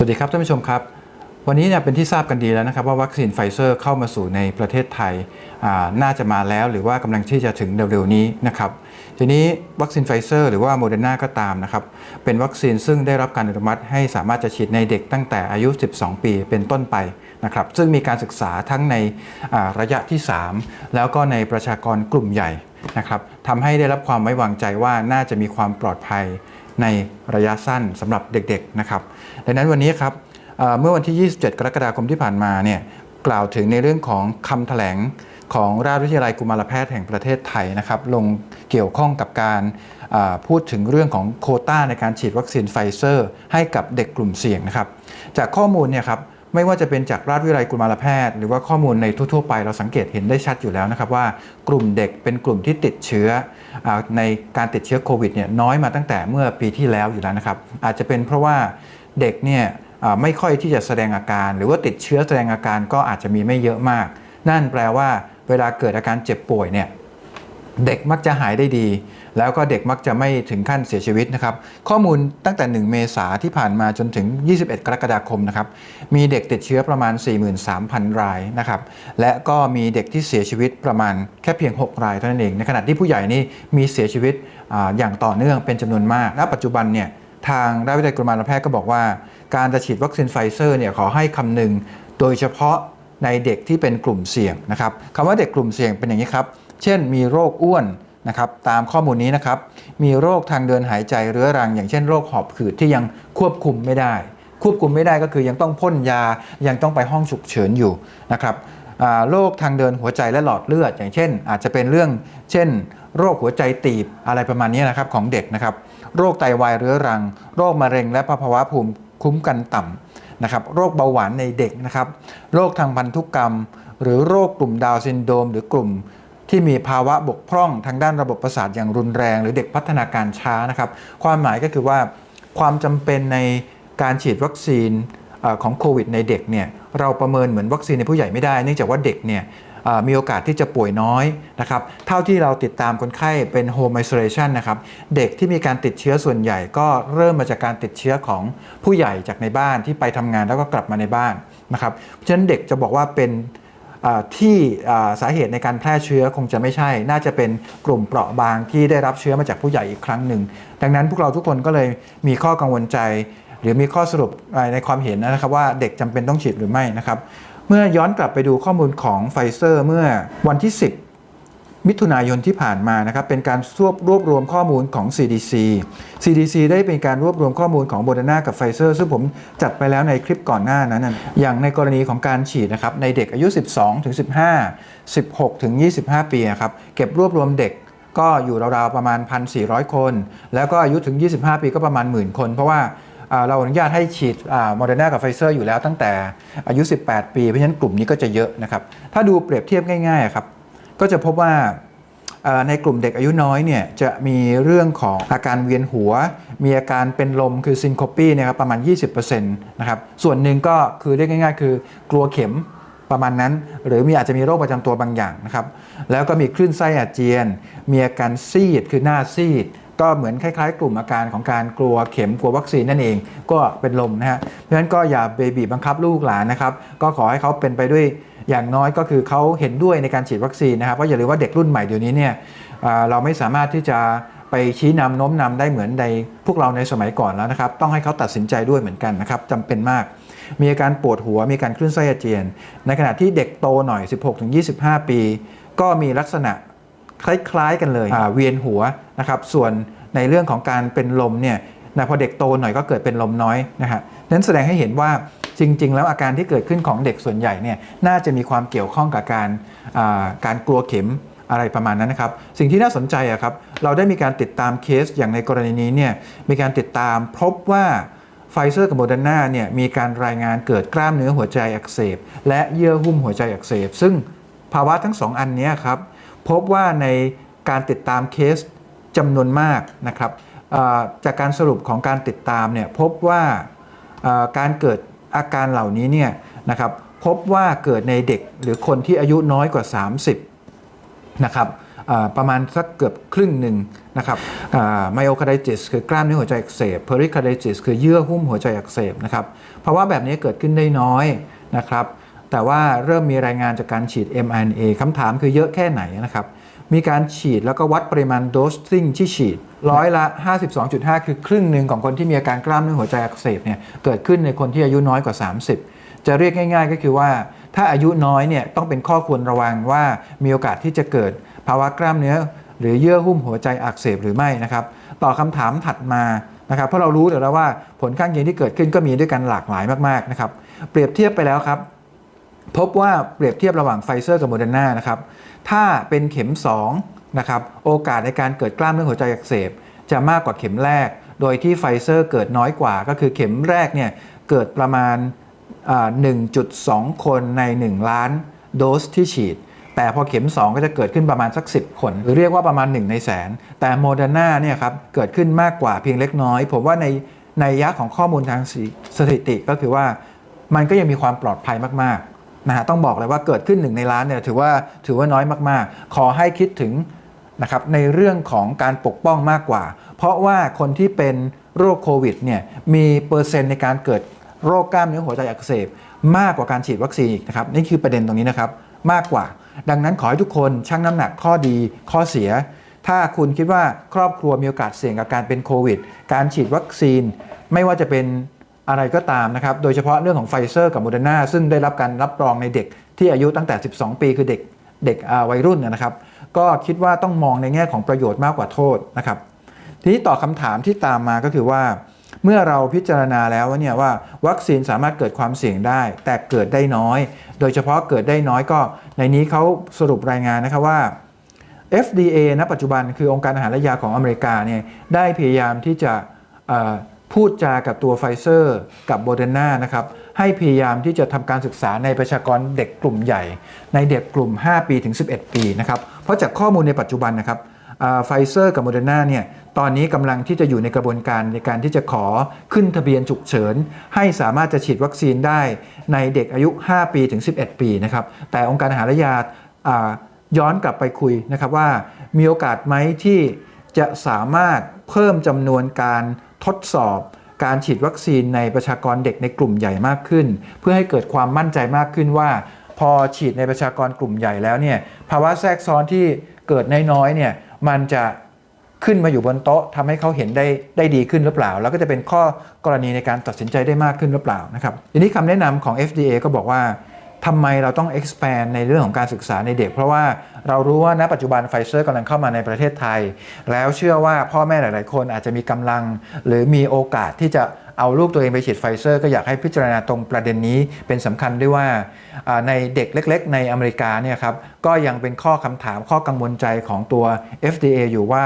สวัสดีครับท่านผู้ชมครับ วันนี้เนี่ยเป็นที่ทราบกันดีแล้วนะครับว่าวัคซีนไฟเซอร์เข้ามาสู่ในประเทศไทยน่าจะมาแล้วหรือว่ากำลังที่จะถึงเร็วๆนี้นะครับทีนี้วัคซีนไฟเซอร์หรือว่าโมเดอร์นาก็ตามนะครับเป็นวัคซีนซึ่งได้รับการอนุมัติให้สามารถจะฉีดในเด็กตั้งแต่อายุ 12 ปีเป็นต้นไปนะครับซึ่งมีการศึกษาทั้งในระยะที่ 3 แล้วก็ในประชากรกลุ่มใหญ่นะครับทำให้ได้รับความไว้วางใจว่าน่าจะมีความปลอดภัย ในระยะสั้นสำหรับเด็กๆนะครับดังนั้นวันนี้ครับเมื่อวันที่ 27 กรกฎาคมที่ผ่านมาเนี่ยกล่าวถึงในเรื่องของคำแถลงของราชวิทยาลัยกุมารแพทย์แห่งประเทศไทยนะครับลงเกี่ยวข้องกับการพูดถึงเรื่องของโคต้าในการฉีดวัคซีนไฟเซอร์ ให้กับเด็กกลุ่มเสี่ยงนะครับจากข้อมูลเนี่ยครับ ไม่ว่าจะเป็นจากราชวิทยาลัยกุมารแพทย์ หรือว่าข้อมูลในทั่วๆไปเราสังเกตเห็นได้ชัดอยู่แล้วนะครับว่ากลุ่มเด็กเป็นกลุ่มที่ติดเชื้ออในการติดเชื้อโควิดเนี่ยน้อยมาตั้งแต่เมื่อปีที่แล้วอยู่แล้วนะครับ อาจจะเป็นเพราะว่าเด็กเนี่ยไม่ค่อยที่จะแสดงอาการ หรือว่าติดเชื้อแสดงอาการก็อาจจะมีไม่เยอะมาก นั่นแปลว่าเวลาเกิดอาการเจ็บป่วยเนี่ย เด็กมักจะหายได้ดี แล้วก็เด็กมักจะไม่ถึงขั้นเสียชีวิตนะครับ ข้อมูลตั้งแต่ 1 เมษาที่ผ่านมาจนถึง 21 กรกฎาคมนะครับ มีเด็กติดเชื้อประมาณ 43,000 รายนะครับ และก็มีเด็กที่เสียชีวิตประมาณแค่เพียง 6 รายเท่านั้นเอง ในขณะที่ผู้ใหญ่นี่มีเสียชีวิตออย่างต่อเนื่องเป็นจำนวนมาก และปัจจุบันเนี่ยทางราชวิทยาลัยกุมารแพทย์ก็บอกว่า การจะฉีดวัคซีนไฟเซอร์เนี่ยขอให้คำนึงโดยเฉพาะในเด็กที่เป็นกลุ่มเสี่ยงนะครับคำว่าเด็กกลุ่มเสี่ยงเป็นอย่างนี้ครับ เช่น มีโรคอ้วนนะครับตามข้อมูลนี้นะครับมีโรคทางเดินหายใจเรื้อรัง อย่างเช่นโรคหอบหืดที่ยังควบคุมไม่ได้ ควบคุมไม่ได้ก็คือยังต้องพ่นยายังต้องไปห้องฉุกเฉินอยู่นะครับโรคทางเดินหัวใจและหลอดเลือด อย่างเช่น อาจจะเป็นเรื่อง เช่น โรคหัวใจตีบอะไรประมาณนี้นะครับของเด็กนะครับ โรคไตวายเรื้อรัง โรคมะเร็งและภาวะภูมิคุ้มกันต่ำนะครับ โรคเบาหวานในเด็กนะครับ โรคทางพันธุกรรม หรือโรคกลุ่มดาวซินโดม หรือกลุ่ม ที่มีภาวะบกพร่องทางด้านระบบประสาทอย่างรุนแรง หรือเด็กพัฒนาการช้านะครับความหมายก็คือว่าความจำเป็นในการฉีดวัคซีนอของโควิดในเด็กเนี่ยเราประเมินเหมือนวัคซีนในผู้ใหญ่ไม่ได้ เนื่องจากว่าเด็กเนี่ยมีโอกาสที่จะป่วยน้อยนะครับ เท่าที่เราติดตามคนไข้เป็น home isolation นะครับ เด็กที่มีการติดเชื้อส่วนใหญ่ก็เริ่มมาจากการติดเชื้อของผู้ใหญ่จากในบ้านที่ไปทำงานแล้วก็กลับมาในบ้านนะครับ เพราะฉะนั้นเด็กจะบอกว่าเป็น ที่สาเหตุในการแพร่เชื้อคงจะไม่ใช่ น่าจะเป็นกลุ่มเปราะบางที่ได้รับเชื้อมาจากผู้ใหญ่อีกครั้งหนึ่ง ดังนั้นพวกเราทุกคนก็เลยมีข้อกังวลใจ หรือมีข้อสรุปในความเห็นนะครับว่าเด็กจำเป็นต้องฉีดหรือไม่นะครับ เมื่อย้อนกลับไปดูข้อมูลของไฟเซอร์เมื่อวันที่ 10 มิถุนายนที่ผ่านมานะครับเป็นการรวบรวบรวมข้อมูลของ CDC CDC ได้เป็นการรวบรวมข้อมูลของโมเดอร์นากับไฟเซอร์ซึ่งผมจัดไปแล้วในคลิปก่อนหน้านั้น อย่างในกรณีของการฉีดนะครับในเด็กอายุ 12ถึง15 16ถึง25 ปีครับเก็บรวบรวมเด็กก็อยู่ราวๆประมาณ 1,400 คน แล้วก็อายุถึง 25 ปีก็ประมาณหมื่นคน เพราะว่าเราอนุญาตให้ฉีดโมเดอร์นากับไฟเซอร์อยู่แล้วตั้งแต่อายุ 18 ปี เพราะฉะนั้นกลุ่มนี้ก็จะเยอะนะครับ ถ้าดูเปรียบเทียบง่ายๆครับ ก็จะพบว่าในกลุ่มเด็กอายุน้อยเนี่ยจะมีเรื่องของอาการเวียนหัว มีอาการเป็นลมคือซินโคปีเนี่ยครับประมาณ 20%นะครับส่วนหนึ่งก็คือเรียกง่าย ๆ คือกลัวเข็มประมาณนั้น หรือมีอาจจะมีโรคประจำตัวบางอย่างนะครับแล้วก็มีคลื่นไส้อาเจียน มีอาการซีดคือหน้าซีด ก็เหมือนคล้ายๆ กลุ่มอาการของการกลัวเข็มกลัววัคซีนนั่นเอง ก็เป็นลมนะฮะเพราะฉะนั้นก็อย่าเบบีบังคับลูกหลานนะครับก็ขอให้เขาเป็นไปด้วย อย่างน้อยก็คือเขาเห็นด้วยในการฉีดวัคซีนนะครับเพราะอย่าลืมว่าเด็กรุ่นใหม่เดี๋ยวนี้เนี่ยเราไม่สามารถที่จะไปชี้นำโน้มนำได้เหมือนในพวกเราในสมัยก่อนแล้วนะครับ ต้องให้เขาตัดสินใจด้วยเหมือนกันนะครับจำเป็นมาก มีอาการปวดหัวมีการคลื่นไส้อาเจียน ในขณะที่เด็กโตหน่อย 16-25 ปี ก็มีลักษณะคล้ายๆกันเลยเวียนหัวนะครับส่วนในเรื่องของการเป็นลมเนี่ยนะพอเด็กโตหน่อยก็เกิดเป็นลมน้อยนะฮะนั้นแสดงให้เห็นว่า จริง ๆ แล้วอาการที่เกิดขึ้นของเด็กส่วนใหญ่เนี่ยน่าจะมีความเกี่ยวข้องกับการการกลัวเข็มอะไรประมาณนั้นนะครับ สิ่งที่น่าสนใจอะครับเราได้มีการติดตามเคสอย่างในกรณีนี้เนี่ยมีการติดตามพบว่าไฟเซอร์กับโมเดอร์นาเนี่ยมีการรายงานเกิดกล้ามเนื้อหัวใจอักเสบ และเยื่อหุ้มหัวใจอักเสบ ซึ่งภาวะทั้งสองอันนี้ครับพบว่าในการติดตามเคสจำนวนมากนะครับจากการสรุปของการติดตามเนี่ยพบว่าการเกิด อาการเหล่านี้เนี่ยนะครับพบว่าเกิดในเด็กหรือคนที่อายุน้อยกว่า 30นะครับประมาณสักเกือบครึ่งหนึ่งนะครับไมโอคาร์ดิจิสคือกล้ามเนื้อหัวใจอักเสบเพอริคาร์ดิจิสคือเยื่อหุ้มหัวใจอักเสบนะครับภาวะแบบนี้เกิดขึ้นได้น้อยนะครับ แต่ว่าเริ่มมีรายงานจากการฉีด mRNA คำถามคือเยอะแค่ไหนนะครับ มีการฉีดแล้วก็วัดปริมาณโดสซิ่งที่ฉีดร้อยละ 52.5 คือครึ่งหนึ่งของคนที่มีอาการกล้ามเนื้อหัวใจอักเสบเนี่ยเกิดขึ้นในคนที่อายุน้อยกว่า 30 จะเรียกง่าย ๆ ก็คือว่า ถ้าอายุน้อยเนี่ยต้องเป็นข้อควรระวังว่ามีโอกาสที่จะเกิดภาวะกล้ามเนื้อ หรือเยื่อหุ้มหัวใจอักเสบหรือไม่นะครับต่อคำถามถัดมานะครับเพราะเรารู้อยู่แล้วว่าผลข้างเคียงที่เกิดขึ้นก็มีด้วยกันหลากหลายมากๆนะครับเปรียบเทียบไปแล้วครับ พบว่าเปรียบเทียบระหว่างไฟเซอร์กับโมเดอร์นานะครับถ้าเป็นเข็ม2นะครับโอกาสในการเกิดกล้ามเนื้อหัวใจอักเสบ จะมากกว่าเข็มแรก โดยที่ไฟเซอร์เกิดน้อยกว่า ก็คือเข็มแรกเนี่ยเกิดประมาณอ่า1.2 คนใน 1 ล้านโดสที่ฉีด แต่พอเข็ม 2 ก็จะเกิดขึ้นประมาณสัก 10 คน หรือเรียกว่าประมาณ 1 ในแสน แต่โมเดอร์นาเนี่ยครับเกิดขึ้นมากกว่าเพียงเล็กน้อย ผมว่าในในยักษ์ของข้อมูลทางสถิติก็คือว่ามันก็ยังมีความปลอดภัยมากๆ นะฮะต้องบอกเลยว่าเกิดขึ้นหนึ่งในล้านเนี่ยถือว่าถือว่าน้อยมากๆ ขอให้คิดถึงนะครับในเรื่องของการปกป้องมากกว่า เพราะว่าคนที่เป็นโรคโควิดเนี่ยมีเปอร์เซ็นต์ในการเกิดโรคกล้ามเนื้อหัวใจอักเสบ มากกว่าการฉีดวัคซีนอีกนะครับนี่คือประเด็นตรงนี้นะครับมากกว่า ดังนั้นขอให้ทุกคนชั่งน้ำหนักข้อดีข้อเสีย ถ้าคุณคิดว่าครอบครัวมีโอกาสเสี่ยงกับการเป็นโควิด การฉีดวัคซีน ไม่ว่าจะเป็น อะไรก็ตามนะครับ โดยเฉพาะเรื่องของไฟเซอร์กับโมเดอร์นาซึ่งได้รับการรับรองในเด็กที่อายุตั้งแต่ 12 ปีคือเด็กเด็กวัยรุ่นนะครับ ก็คิดว่าต้องมองในแง่ของประโยชน์มากกว่าโทษนะครับ ทีนี้ต่อบคำถามที่ตามมาก็คือว่า เมื่อเราพิจารณาแล้วว่าเนี่ยว่าวัคซีนสามารถเกิดความเสี่ยงได้ แต่เกิดได้น้อย โดยเฉพาะเกิดได้น้อยก็ ในนี้เขาสรุปรายงานนะครับว่า FDA ณปัจจุบันคือองค์การอาหารและยาของอเมริกาเนี่ยได้พยายามที่จะ พูดจากับตัวไฟเซอร์กับโบเดนานะครับให้พยายามที่จะทำการศึกษาในประชากรเด็กกลุ่มใหญ่ ในเด็กกลุ่ม 5 ปีถึง 11 ปีนะครับเพราะจากข้อมูลในปัจจุบันนะครับไฟเซอร์กับโมเดอร์นาเนี่ยตอนนี้กำลังที่จะอยู่ในกระบวนการในการที่จะขอขึ้นทะเบียนฉุกเฉิน ให้สามารถจะฉีดวัคซีนได้ในเด็กอายุ 5 ปีถึง 11 ปีนะครับแต่องค์การอาหารและยาอ่าย้อนกลับไปคุยนะครับว่ามีโอกาสไหมที่จะสามารถ เพิ่มจำนวนการทดสอบการฉีดวัคซีนในประชากรเด็กในกลุ่มใหญ่มากขึ้น เพื่อให้เกิดความมั่นใจมากขึ้นว่า พอฉีดในประชากรกลุ่มใหญ่แล้วเนี่ยภาวะแทรกซ้อนที่เกิดน้อยๆเนี่ยมันจะขึ้นมาอยู่บนโต๊ะทำให้เขาเห็นได้ได้ดีขึ้นหรือเปล่า แล้วก็จะเป็นข้อกรณีในการตัดสินใจได้มากขึ้นหรือเปล่านะครับทีนี้คำแนะนำของ FDA ก็บอกว่า ทำไมเราต้อง expand ในเรื่องของการศึกษาในเด็ก เพราะว่าเรารู้ว่าณปัจจุบันไฟเซอร์กำลังเข้ามาในประเทศไทย แล้วเชื่อว่าพ่อแม่หลาย ๆ คนอาจจะมีกำลัง หรือมีโอกาสที่จะเอาลูกตัวเองไปฉีดไฟเซอร์ก็อยากให้พิจารณาตรงประเด็นนี้เป็นสำคัญด้วยว่าในเด็กเล็ก ๆ ในอเมริกาเนี่ยครับก็ยังเป็นข้อคำถามข้อกังวลใจของตัว FDA อยู่ว่า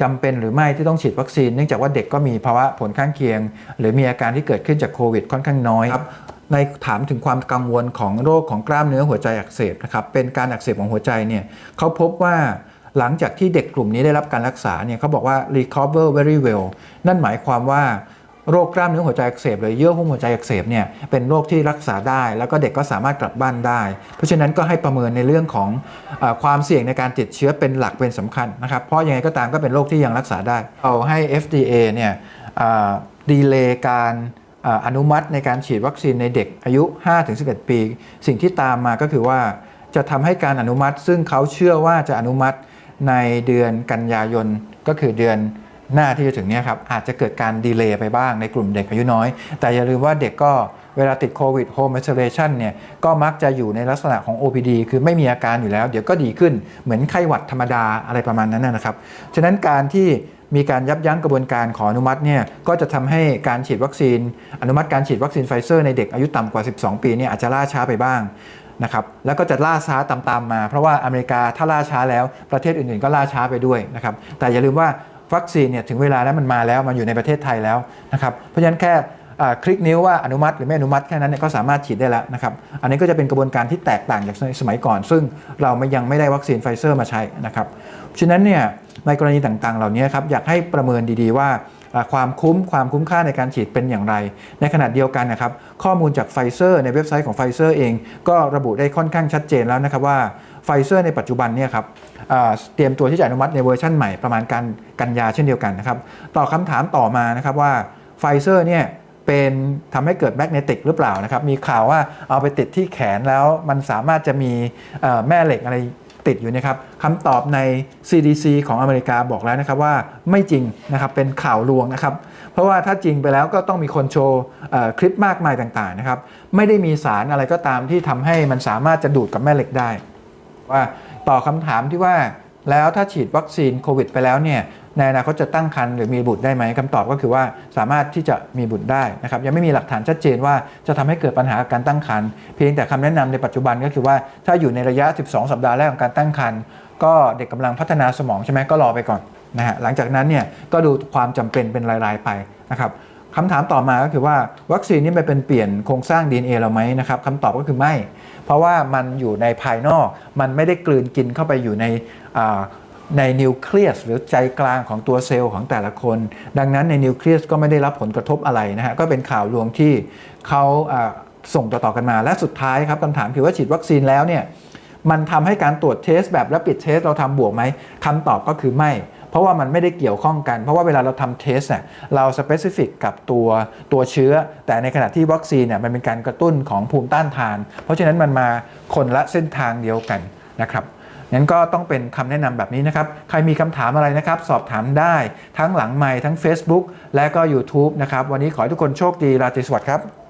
จำเป็นหรือไม่ที่ต้องฉีดวัคซีน เนื่องจากว่าเด็กก็มีภาวะผลข้างเคียง หรือมีอาการที่เกิดขึ้นจากโควิดค่อนข้างน้อยครับ ในถามถึงความกังวลของโรคของกล้ามเนื้อหัวใจอักเสบนะครับเป็นการอักเสบของหัวใจเนี่ยเขาพบว่าหลังจากที่เด็กกลุ่มนี้ได้รับการรักษาเนี่ยเขาบอกว่า recover very well นั่นหมายความว่าโรคกล้ามเนื้อหัวใจอักเสบหรือเยื่อหุ้มหัวใจอักเสบเนี่ยเป็นโรคที่รักษาได้ แล้วก็เด็กก็สามารถกลับบ้านได้ เพราะฉะนั้นก็ให้ประเมินในเรื่องของอความเสี่ยงในการติดเชื้อเป็นหลักเป็นสำคัญนะครับ เพราะยังไงก็ตามก็เป็นโรคที่ยังรักษาได้ เอาให้ FDA เนี่ยดีเลย์การ อนุมัติในการฉีดวัคซีนในเด็กอายุ 5-11 ปี สิ่งที่ตามมาก็คือว่าจะทำให้การอนุมัติ ซึ่งเขาเชื่อว่าจะอนุมัติในเดือนกันยายนก็คือเดือนหน้าที่จะถึงนี้ครับอาจจะเกิดการดีเลย์ไปบ้างในกลุ่มเด็กอายุน้อย แต่อย่าลืมว่าเด็กก็เวลาติดโควิด Home Isolation เนี่ยก็มักจะอยู่ในลักษณะของ OPD คือไม่มีอาการอยู่แล้ว เดี๋ยวก็ดีขึ้นเหมือนไข้หวัดธรรมดาอะไรประมาณนั้นนะครับ ฉะนั้นการที่ มีการยับยั้งกระบวนการขออนุมัติเนี่ยก็จะทำให้การฉีดวัคซีน อนุมัติการฉีดวัคซีนไฟเซอร์ในเด็กอายุต่ำกว่า 12 ปีเนี่ยอาจจะล่าช้าไปบ้างนะครับแล้วก็จะล่าช้าตามๆมา เพราะว่าอเมริกาถ้าล่าช้าแล้วประเทศอื่นๆก็ล่าช้าไปด้วยนะครับแต่อย่าลืมว่าวัคซีนเนี่ยถึงเวลาแล้วมันมาแล้วมันอยู่ในประเทศไทยแล้วนะครับเพราะฉะนั้นแค่ คลิกนิ้วว่าอนุมัติหรือไม่อนุมัติแค่นั้นเนี่ยก็สามารถฉีดได้แล้วนะครับ อันนี้ก็จะเป็นกระบวนการที่แตกต่างจากสมัยก่อน ซึ่งเราไม่ยังไม่ได้วัคซีนไฟเซอร์มาใช้นะครับ ฉะนั้นเนี่ยในกรณีต่างๆ เหล่านี้ครับอยากให้ประเมินดีๆว่าความคุ้มความคุ้มค่าในการฉีดเป็นอย่างไร ในขณะเดียวกันนะครับข้อมูลจากไฟเซอร์ในเว็บไซต์ของไฟเซอร์เอง ก็ระบุได้ค่อนข้างชัดเจนแล้วนะครับว่าไฟเซอร์ในปัจจุบันเนี่ยครับเตรียมตัวที่จะอนุมัติในเวอร์ชันใหม่ประมาณกันกันยาเช่นเดียวกันนะครับต่อคำถามต่อมานะครับว่าไฟเซอร์เนี่ย เป็นทำให้เกิดแมกเนติกหรือเปล่านะครับ มีข่าวว่าเอาไปติดที่แขนแล้วมันสามารถจะมีแม่เหล็กอะไรติดอยู่นะครับคำตอบใน CDC ของอเมริกาบอกแล้วนะครับว่าไม่จริงนะครับเป็นข่าวลวงนะครับ เพราะว่าถ้าจริงไปแล้วก็ต้องมีคนโชว์คลิปมากมายต่างๆนะครับ ไม่ได้มีสารอะไรก็ตามที่ทำให้มันสามารถจะดูดกับแม่เหล็กได้ ว่าต่อคำถามที่ว่า แล้วถ้าฉีดวัคซีนโควิดไปแล้วเนี่ยในอนาคตจะตั้งครรภ์หรือมีบุตรได้ไหมคำตอบก็คือว่าสามารถที่จะมีบุตรได้นะครับยังไม่มีหลักฐานชัดเจนว่าจะทำให้เกิดปัญหาการตั้งครรภ์เพียงแต่คำแนะนำในปัจจุบันก็คือว่าถ้าอยู่ในระยะ 12 สัปดาห์แรกของการตั้งครรภ์ก็เด็กกำลังพัฒนาสมองใช่ไหมก็รอไปก่อนนะฮะหลังจากนั้นเนี่ยก็ดูความจำเป็นเป็นรายๆไปนะครับ คำถามต่อมาก็คือว่าวัคซีนนี้มันเป็นเปลี่ยนโครงสร้าง DNA เราไหมนะครับคำตอบก็คือไม่ เพราะว่ามันอยู่ในภายนอก มันไม่ได้กลืนกินเข้าไปอยู่ในในนิวเคลียสหรือใจกลางของตัวเซลล์ของแต่ละคน ดังนั้นในนิวเคลียสก็ไม่ได้รับผลกระทบอะไรนะฮะก็เป็นข่าวลวงที่เขาอ่าส่งต่อๆกันมา และสุดท้ายครับคำถามคือว่าฉีดวัคซีนแล้วเนี่ยมันทำให้การตรวจเทสแบบและปิดเทสเราทำบวกไหมคำตอบก็คือไม่ เพราะว่ามันไม่ได้เกี่ยวข้องกัน เพราะว่าเวลาเราทำเทสเนี่ยเราสเปซิฟิกกับตัวตัวเชื้อ แต่ในขณะที่วัคซีนเนี่ยมันเป็นการกระตุ้นของภูมิต้านทาน เพราะฉะนั้นมันมาคนละเส้นทางเดียวกันนะครับงั้นก็ต้องเป็นคำแนะนำแบบนี้นะครับ ใครมีคำถามอะไรนะครับ สอบถามได้ทั้งหลังไมค์ทั้ง Facebook และก็ YouTube นะครับ วันนี้ขอให้ทุกคนโชคดี ราตรีสวัสดิ์ครับ